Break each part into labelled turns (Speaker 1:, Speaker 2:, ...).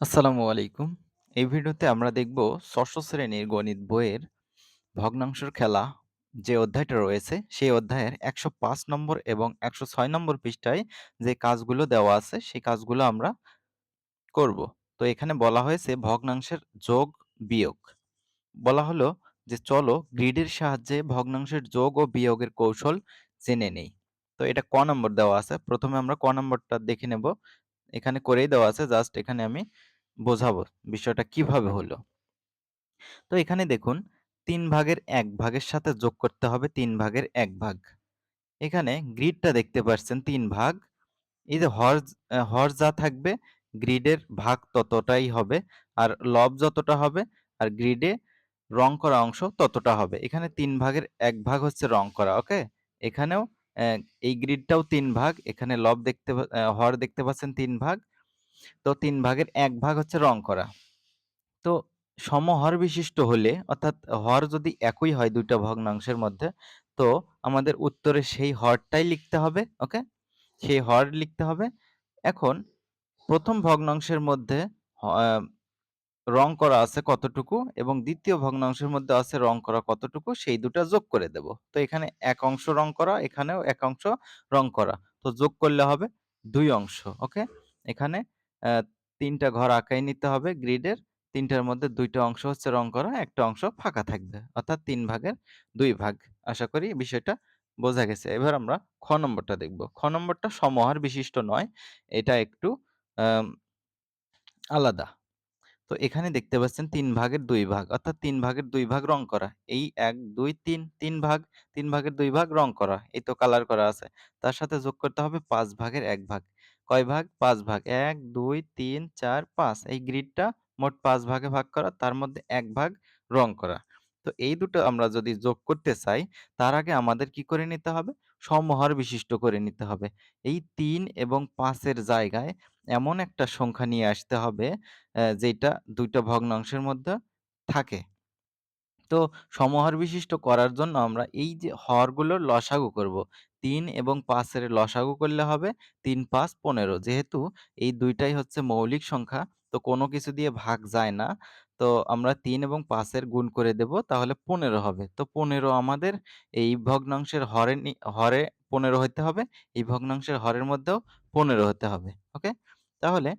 Speaker 1: আসসালামু আলাইকুম। এই ভিডিওতে আমরা দেখব ষষ্ঠ শ্রেণির গণিত বইয়ের ভগ্নাংশের খেলা যে অধ্যায়টা রয়েছে, সেই অধ্যায়ের ১০৫ নম্বর এবং ১০৬ নম্বর পৃষ্ঠায় যে কাজগুলো দেওয়া আছে, সেই কাজগুলো আমরা করব। তো এখানে বলা হয়েছে ভগ্নাংশের যোগ, বিয়োগ। বলা হলো যে চলো গ্রিডের সাহায্যে ভগ্নাংশের যোগ ও বিয়োগের কৌশল জেনে নেই। তো এটা ক নম্বর দেওয়া আছে। প্রথমে আমরা ক নম্বরটা দেখে নেব। এখানে করেই দেওয়া আছে জাস্ট এখানে আমি বোঝাবো বিষয়টা কীভাবে হলো। তো এখানে দেখুন তিন ভাগের এক ভাগের সাথে যোগ করতে হবে তিন ভাগের এক ভাগ। এখানে গ্রিডটা দেখতে পাচ্ছেন তিন ভাগ। এই যে হর হর যা থাকবে গ্রিডের ভাগ ততটাই হবে। আর লব যতটা হবে আর গ্রিডে রং করা অংশ ততটা হবে। এখানে তিন ভাগের এক ভাগ হচ্ছে রং করা, ওকে? এখানেও এই গ্রিডটাও তিন ভাগ। এখানে লব দেখতে হর দেখতে পাচ্ছেন তিন ভাগ। তো তিন ভাগের এক ভাগ হচ্ছে রং করা। তো সমহর বিশিষ্ট হলে অর্থাৎ হর যদি একই হয় দুইটা ভগ্নাংশের মধ্যে, তো আমাদের উত্তরে সেই হরটাই লিখতে হবে, ওকে? সেই হর লিখতে হবে। এখন প্রথম ভগ্নাংশের মধ্যে রং করা আছে কতটুকু এবং দ্বিতীয় ভগ্নাংশের মধ্যে আছে রং করা কতটুকু সেই দুটা যোগ করে দেব। তো এখানে এক অংশ রং করা, এখানেও এক অংশ রং করা। তো যোগ করলে হবে দুই অংশ, ওকে? এখানে অ্যা ৩ টা ঘর আঁকাই নিতে হবে গ্রিডের। ৩ টার মধ্যে দুইটা অংশ হচ্ছে রং করা, একটা অংশ ফাঁকা থাকবে। অর্থাৎ তিন ভাগের দুই ভাগ। আশা করি বিষয়টা বোঝা গেছে। এবার আমরা খ নম্বরটা দেখব। খ নম্বরটা সমহার বিশিষ্ট নয়। এটা একটু আলাদা। তো এখানে দেখতে পাচ্ছেন ৩ ভাগের ২ ভাগ অর্থাৎ ৩ ভাগের ২ ভাগ রং করা। এই ১, ২, ৩, ৩ ভাগ, ৩ ভাগের ২ ভাগ রং করা। এই তো কালার করা আছে। তার সাথে যোগ করতে হবে ৫ ভাগের ১ ভাগ। কয় ভাগ? ৫ ভাগ। ১, ২, ৩, ৪, ৫ এই গ্রিডটা মোট ৫ ভাগে ভাগ করা, তার মধ্যে ১ ভাগ রং করা। তো এই দুটো আমরা যদি যোগ করতে চাই, তার আগে আমাদের কি করে নিতে হবে? সমহার বিশিষ্ট করে নিতে হবে। এই ৩ এবং ৫ এর জায়গায় এমন একটা সংখ্যা নিয়ে আসতে হবে যেটা ২ টা ভগ্নাংশের মধ্যে থাকে। তো সমহার বিশিষ্ট করার জন্য আমরা এই যে হরগুলোর লসাগু করব। ৩ এবং ৫ এর লসাগু করলে হবে ৩, ৫, ১৫ যেহেতু এই ২ টাই হচ্ছে মৌলিক সংখ্যা, তো কোনো কিছু দিয়ে ভাগ যায় না। তো আমরা ৩ এবং ৫ এর গুণ করে দেব তাহলে ১৫ হবে। তো ১৫ আমাদের এই ভগ্নাংশের হরে হরে ১৫ হইতে হবে। এই ভগ্নাংশের হরের মধ্যেও ১৫ হতে হবে। ওকে? তাহলে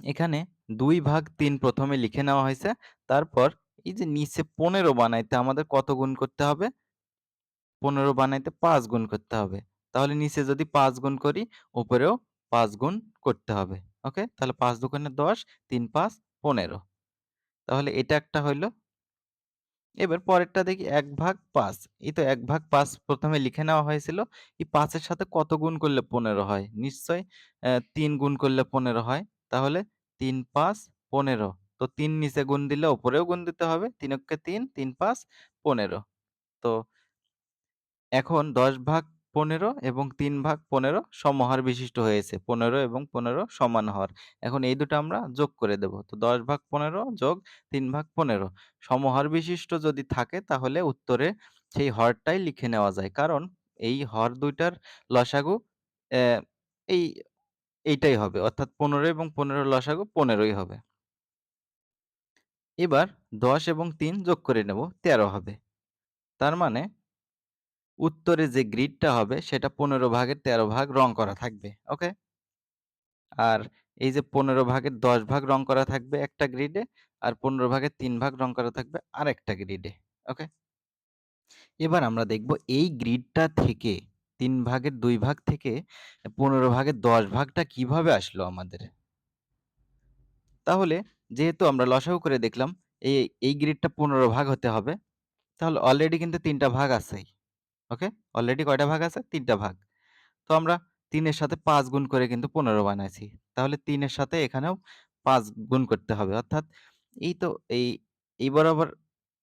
Speaker 1: এখানে দুই ভাগ তিন প্রথমে লিখে নেওয়া হয়েছে। তারপর এই যে নিচে ১৫ বানাইতে আমাদের কত গুণ করতে হবে? ১৫ বানাইতে পাঁচ গুণ করতে হবে। তাহলে নিচে যদি পাঁচ গুণ করি, উপরেও পাঁচ গুণ করতে হবে। ওকে? তাহলে ৫ দুগুণে ১০, ৩, ৫, ১৫ তাহলে এটা একটা হইল। এবার পরেরটা দেখি এক ভাগ পাঁচ এই তো এক ভাগ পাঁচ প্রথমে লিখে নেওয়া হয়েছিল। এই পাঁচের সাথে কত গুণ করলে ১৫ হয়? নিশ্চয় তিন গুণ করলে ১৫ হয়। তাহলে ৩, ৫, ১৫ তো তিন নিচে গুণ দিলে ওপরেও গুণ দিতে হবে। ৩ এক্কে ৩, ৩, ৫, ১৫ তো এখন ১০ ভাগ ১৫ এবং তিন ভাগ ১৫ সমহার বিশিষ্ট হয়েছে। ১৫ এবং ১৫ সমান হর। এখন এই দুটো আমরা যোগ করে দেব। তো ১০ ভাগ ১৫ যোগ তিন ভাগ ১৫ সমহার বিশিষ্ট যদি থাকে তাহলে উত্তরে সেই হরটাই লিখে নেওয়া যায়। কারণ এই হর ২ টার লসাগু এই, এইটাই হবে। অর্থাৎ ১৫ এবং পনেরো লসাগু পনেরোই হবে। এবার ১০ এবং তিন যোগ করে নেব ১৩ হবে। তার মানে উত্তরে যে গ্রিডটা হবে সেটা ১৫ ভাগের ১৩ ভাগ রং করা থাকবে। ওকে? আর এই যে ১৫ ভাগের ১০ ভাগ রং করা থাকবে একটা গ্রিডে আর ১৫ ভাগের তিন ভাগ রং করা থাকবে আর একটা গ্রিডে। ওকে? এবার আমরা দেখব এই গ্রিডটা থেকে তিন ভাগের দুই ভাগ থেকে ১৫ ভাগের ১০ ভাগটা কীভাবে আসলো আমাদের? তাহলে যেহেতু আমরা লসাগু করে দেখলাম এই, এই গ্রিডটা ১৫ ভাগ হতে হবে। তাহলে অলরেডি কিন্তু তিনটা ভাগ আছেই। ওকে? অলরেডি কয়টা ভাগ আছে? ৩ টা ভাগ। তো আমরা ৩ এর সাথে ৫ গুণ করে কিন্তু ১৫ বানাইছি। তাহলে ৩ এর সাথে এখানেও ৫ গুণ করতে হবে। অর্থাৎ এই তো এই, এই বরাবর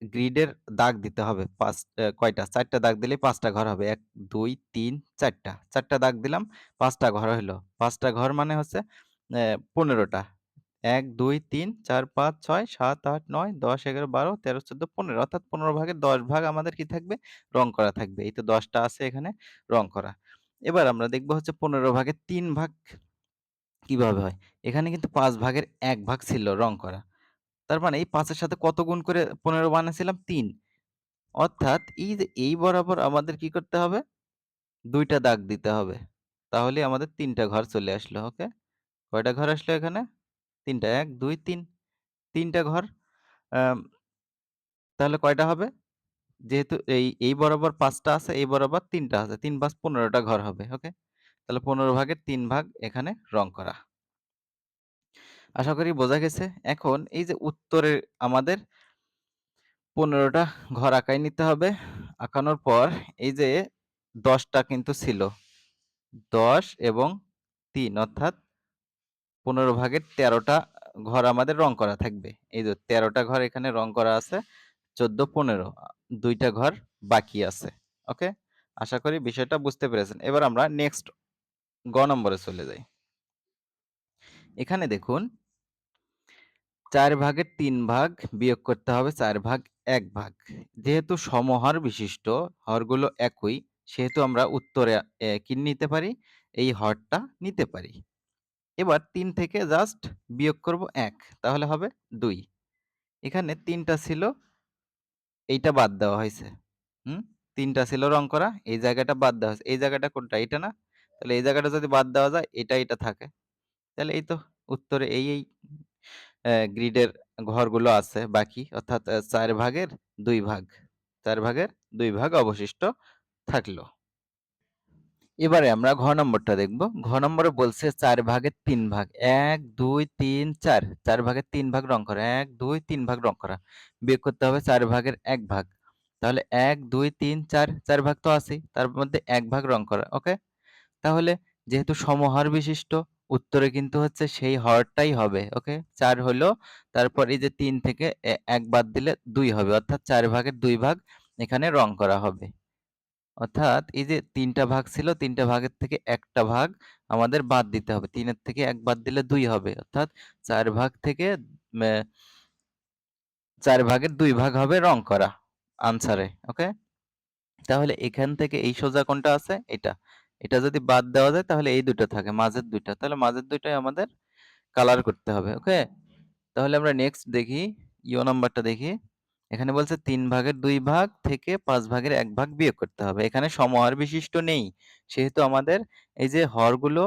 Speaker 1: গ্রিডের দাগ দিতে হবে ৫ অ্যা কয়টা? ৪ টা দাগ দিলেই ৫ টা ঘর হবে। ১, ২, ৩, ৪ টা। ৪ টা দাগ দিলাম ৫ টা ঘর হইল। ৫ টা ঘর মানে হচ্ছে অ্যা ১৫ টা। ১, ২, ৩, ৪, ৫, ৬, ৭, ৮, ৯, ১০, ১১, ১২, ১৩, ১৪, ১৫ অর্থাৎ ১৫ ভাগের ১০ ভাগ আমাদের কি থাকবে? রং করা থাকবে। এই তো দশটা আছে এখানে রং করা। এবার আমরা দেখব হচ্ছে ১৫ ভাগের তিন ভাগ কীভাবে হয়? এখানে কিন্তু পাঁচ ভাগের এক ভাগ ছিল রং করা। তার মানে এই পাঁচের সাথে কত গুণ করে ১৫ বানাইছিলাম? ৩। অর্থাৎ এই এই বরাবর আমাদের কি করতে হবে? দুইটা দাগ দিতে হবে। তাহলেই আমাদের তিনটা ঘর চলে আসলো। ওকে? কয়টা ঘর আসলো এখানে? ৩ টা। ১, ২, ৩। ৩ ঘর। তাহলে কয়টা হবে? যেহেতু এই, এই বরাবর ৫ টা আছে, এই বরাবর ৩ টা আছে। ৩, ৫, ১৫ টা ঘর হবে। ওকে? তাহলে ১৫ ভাগের ৩ ভাগ এখানে রং করা। আশা করি বোঝা গেছে। এখন এই যে উত্তরে আমাদের পনেরোটা ঘর আঁকাই নিতে হবে। আঁকানোর পর এই যে দশটা কিন্তু ছিল। ১০ এবং তিন অর্থাৎ ১৫ ভাগের তেরোটা ঘর আমাদের রং করা থাকবে। এই যে ১৩ টা ঘর এখানে রং করা আছে। ১৪, ১৫ আ ২ টা ঘর বাকি আছে। ওকে? আশা করি বিষয়টা বুঝতে পেরেছেন। এবার আমরা নেক্সট গ নম্বরে চলে যাই। এখানে দেখুন চার ভাগের তিন ভাগ বিয়োগ করতে হবে চার ভাগ এক ভাগ। যেহেতু সমহর বিশিষ্ট, হরগুলো একই, সেহেতু আমরা উত্তরে এ কি নিতে পারি? এই হরটা নিতে পারি। এবার তিন থেকে জাস্ট বিয়োগ করব এক তাহলে হবে দুই এখানে ৩ টা ছিল, এইটা বাদ দেওয়া হয়েছে হুম? তিনটা ছিল রং করা, এই জায়গাটা বাদ দেওয়া হয়েছে এই জায়গাটা কোনটা? এটা না? তাহলে এই জায়গাটা যদি বাদ দেওয়া যায়, এটা, এটা থাকে। তাহলে এই তো উত্তরে এই, এই গ্রিডের ঘরগুলো আছে বাকি অর্থাৎ চার ভাগের দুই ভাগ। চার ভাগের দুই ভাগ অবশিষ্ট থাকল। এবারে আমরা ঘ নম্বরটা দেখব। ঘ নম্বরে বলছে চার ভাগের তিন ভাগ। ১, ২, ৩, ৪। ৪ ভাগের তিন ভাগ রং করা। ১, ২, ৩ ভাগ রং করা। বিয়োগ করতে হবে চার ভাগের এক ভাগ। তাহলে ১, ২, ৩, ৪, ৪ ভাগ তো আছেই। তার মধ্যে এক ভাগ রং করা। ওকে? তাহলে যেহেতু সমহার বিশিষ্ট, উত্তরে কিন্তু হচ্ছে সেই হরটাই হবে। ওকে? ৪ হইল, তারপর এই যে তিন থেকে এক ১ বাদ দিলে দুই হবে। অর্থাৎ চার ভাগের দুই ভাগ এখানে রং করা হবে। অর্থাৎ এই যে ৩ টা ভাগ ছিল, ৩ টা ভাগের থেকে ১ টা ভাগ আমাদের বাদ দিতে হবে। ৩ এর থেকে ১ বাদ দিলে ২ হবে। অর্থাৎ ৪ ভাগ থেকে ৪ ভাগের ২ ভাগ হবে রং করা আনসারে। ওকে? তাহলে এখান থেকে এই সোজা কোনটা আছে? এটা। এটা যদি বাদ দেওয়া যায় তাহলে এই ২ টা থাকে, মাঝের ২ টা। তাহলে মাঝের ২ টাই আমাদের কালার করতে হবে। ওকে? তাহলে আমরা নেক্সট দেখি, ইয় নাম্বারটা দেখি। এখানে বলছে ৩ ভাগের ২ ভাগ থেকে ৫ ভাগের ১ ভাগ বিয়োগ করতে হবে। এখানে সমহর বিশিষ্ট নেই। সেহেতু আমাদের এই যে হরগুলো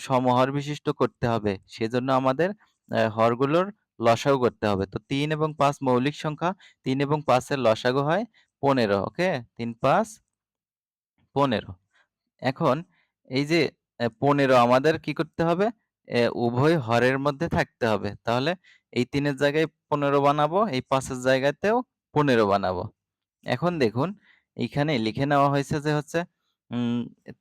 Speaker 1: সমহর বিশিষ্ট করতে হবে। সেজন্য আমাদের হরগুলোর লসাগু করতে হবে। তো ৩ এবং ৫ মৌলিক সংখ্যা। তিন এবং ৫ এর লসাগু হয় ১৫। ওকে? ৩, ৫ ১৫। এখন এই যে পনেরো আমাদের কি করতে হবে? উভয় হরের মধ্যে থাকতে হবে। তাহলে এই ৩ এর জায়গায় ১৫ বানাবো, এই ৫ এর জায়গাতেও ১৫ বানাবো। এখন দেখুন এইখানে লিখে নেওয়া হয়েছে যে হচ্ছে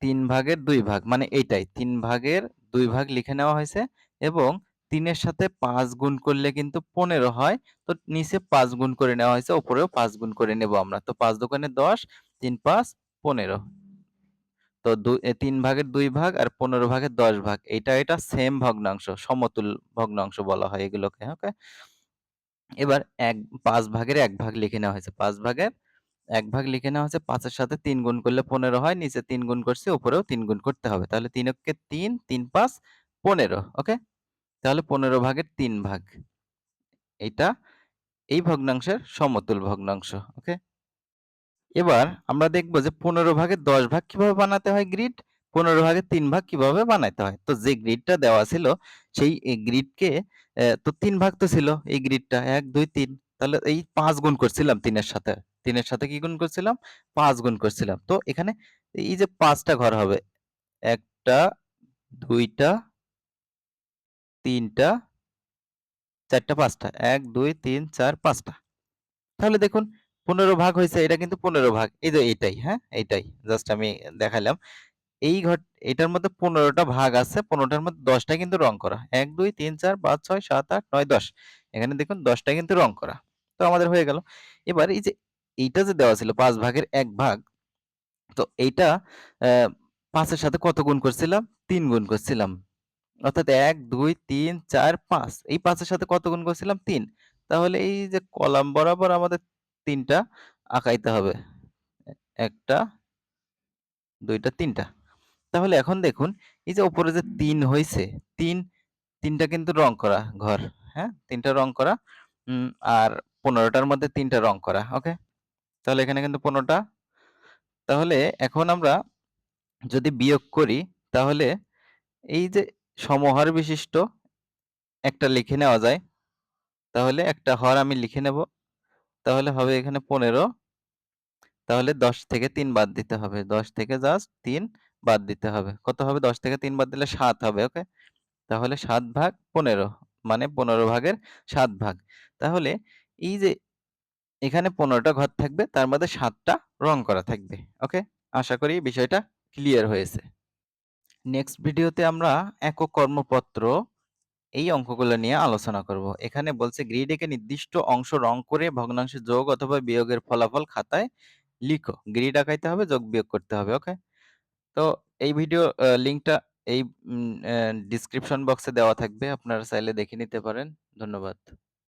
Speaker 1: ৩ ভাগের দুই ভাগ মানে এইটাই তিন ভাগের দুই ভাগ লিখে নেওয়া হয়েছে এবং তিনের সাথে পাঁচ গুণ করলে কিন্তু ১৫ হয়। তো নিচে পাঁচ গুণ করে নেওয়া হয়েছে, উপরেও পাঁচ গুণ করে নেব আমরা। তো পাঁচ দোকানে ১০, ৩, ৫, ১৫। তো ৩ ভাগের দুই ভাগ আর ১৫ ভাগের ১০ ভাগ। এটা এটা সেম ভগ্নাংশ, সমতুল ভগ্নাংশ বলা হয় এগুলোকে। ওকে? এবার ১ ৫ ভাগের ১ ভাগ লিখে নেওয়া হয়েছে। ৫ ভাগের ১ ভাগ লিখে নেওয়া হয়েছে। ৫ এর সাথে তিন গুণ করলে ১৫ হয়। নিচে তিন গুণ করছি, উপরেও ৩ গুণ করতে হবে। তাহলে ৩ এক্কে ৩, ৩, ৫, ১৫। ওকে? তাহলে ১৫ ভাগের তিন ভাগ। এইটা এই ভগ্নাংশের সমতুল ভগ্নাংশ। ওকে? এবার আমরা দেখব যে ১৫ ভাগের ১০ ভাগ কীভাবে বানাতে হয় গ্রিড? ১৫ ভাগের ৩ ভাগ কীভাবে বানাইতে হয়? তো যে গ্রিডটা দেওয়া ছিল সেই গ্রিডকে তো ৩ ভাগ তো ছিল এই গ্রিডটা ১, ২, ৩ তাহলে এই ৫ গুণ করছিলাম ৩ এর সাথে। ৩ এর সাথে কি গুণ করছিলাম? ৫ গুণ করছিলাম। তো এখানে এই যে ৫ টা ঘর হবে। ১ টা, ২ টা ৩ টা ৪ টা, ৫ টা। ১, ২, ৩, ৪, ৫ টা। তাহলে দেখুন ১৫ ভাগ হয়েছে এটা কিন্তু ১৫ ভাগ। এই যে এইটাই, হ্যাঁ? এইটাই। জাস্ট আমি দেখাইলাম। এই ঘট এটার মধ্যে পনেরোটা ভাগ আছে। পনেরোটার মধ্যে দশটা কিন্তু রং করা। ১, ২, ৩, ৪, ৫, ৬, ৭, ৮, ৯, ১০ এখানে দেখুন ১০ টা কিন্তু রং করা। তো আমাদের হয়ে গেল। এবার এই যে এইটা যে দেওয়া ছিল ৫ ভাগের এক ভাগ, তো এইটা ৫ সাথে কত গুণ করছিলাম? তিন গুণ করছিলাম। অর্থাৎ ১, ২, ৩, ৪, ৫ এই পাঁচের সাথে কত গুণ করছিলাম? তিন তাহলে এই যে কলাম বরাবর আমাদের ৩ টা আঁকাইতে হবে। এ ১ টা ২ টা ৩ টা। তাহলে এখন দেখুন এই যে উপরে যে তিন হইছে, ৩, ৩ টা কিন্তু রং করা ঘর, হ্যাঁ? ৩ টা রং করা। আর পনেরোটার মধ্যে ৩ টা রং করা, ওকে? তাহলে এখানে কিন্তু পনেরোটা তাহলে এখন আমরা যদি বিয়োগ করি, তাহলে এই যে সমহার বিশিষ্ট একটা লিখে নেওয়া যায়। তাহলে একটা হর আমি লিখে নেব। তাহলে হবে এখানে ১৫ তাহলে ১০ থেকে তিন বাদ দিতে হবে। ১০ থেকে জাস্ট তিন বাদ দিতে হবে। কত হবে? ১০ থেকে তিন বাদ দিলে সাত হবে, ওকে? তাহলে সাত ভাগ ১৫ মানে ১৫ ভাগের সাত ভাগ। তাহলে এই যে এখানে পনেরোটা ঘর থাকবে, তার মধ্যে ৭ টা রং করা থাকবে, ওকে? আশা করি বিষয়টা ক্লিয়ার হয়েছে। নেক্সট ভিডিওতে আমরা একক কর্মপত্র এই অঙ্কগুলো নিয়ে আলোচনা করব। এখানে বলছে গ্রিড একে নির্দিষ্ট অংশ রং করে ভগ্নাংশে যোগ অথবা বিয়োগের ফলাফল খাতায় লিখো। গ্রিড আঁকাইতে হবে, যোগ বিয়োগ করতে হবে, ওকে? তো এই ভিডিও লিঙ্কটা এই ডেসক্রিপশন বক্সে দেওয়া থাকবে। আপনারা চাইলে দেখে নিতে পারেন। ধন্যবাদ।